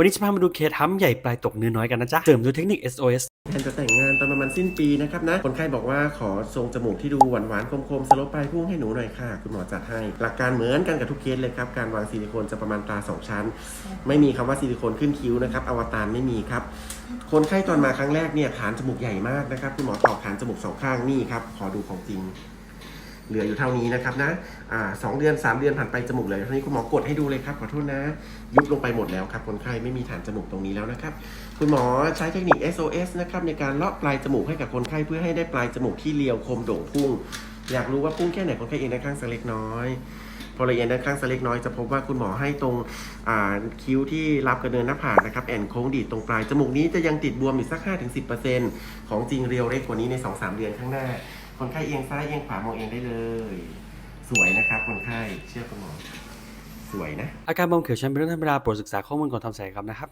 วันนี้จะพามาดูเคสทำใหญ่ปลายตกเนื้อน้อยกันนะจ๊ะ เสริมด้วยเทคนิค SOS แทนจะแต่งงานตอนประมาณสิ้นปีนะครับนะ คนไข้บอกว่าขอทรงจมูกที่ดูหวานหวานๆคมๆสลปปลายพุ่งให้หนูหน่อยค่ะ คุณหมอจัดให้ หลักการเหมือนกันกับทุกเคสเลยครับ การวางซิลิโคนจะประมาณตาสองชั้น ไม่มีคำว่าซิลิโคนขึ้นคิ้วนะครับ อวตารไม่มีครับ คนไข้ตอนมาครั้งแรกเนี่ยฐานจมูกใหญ่มากนะครับ คุณหมอตอกฐานจมูกสองข้างนี่ครับ ขอดูของจริง เหลืออยู่เท่านี้นะครับนะอ่าสองเดือนสามเดือนผ่านไปจมูกเหลืออยู่เท่านี้คุณหมอกดให้ดูเลยครับขอโทษนะ ยุบลงไปหมดแล้วครับคนไข้ไม่มีฐานจมูกตรงนี้แล้วนะครับ คุณหมอใช้เทคนิค SOS นะครับในการเลาะปลายจมูกให้กับคนไข้เพื่อให้ได้ปลายจมูกที่เรียวคมโด่งพุ่ง อยากรู้ว่าพุ่งแค่ไหนคนไข้เองด้านข้างสักเล็กน้อยพอละเอียดด้านข้างสักเล็กน้อยจะพบว่าคุณหมอให้ตรงอ่าคิ้วที่รับกระเนินหน้าผากนะครับแอนโค้งดีดตรงปลายจมูกนี้จะยังติดบวมอีกสัก 5-10%ของจริงเรียวเล็กกว่านี้ใน 2-3 เดือนข้างหน้า คนไข้เอียงซ้ายเอียงขวามองเองได้เลย สวยนะครับคนไข้เชื่อคุณหมอสวยนะ อาการบวมเขียวช้ำเป็นเรื่องธรรมดาโปรดศึกษาข้อมูลก่อนทำศัลยกรรมนะครับ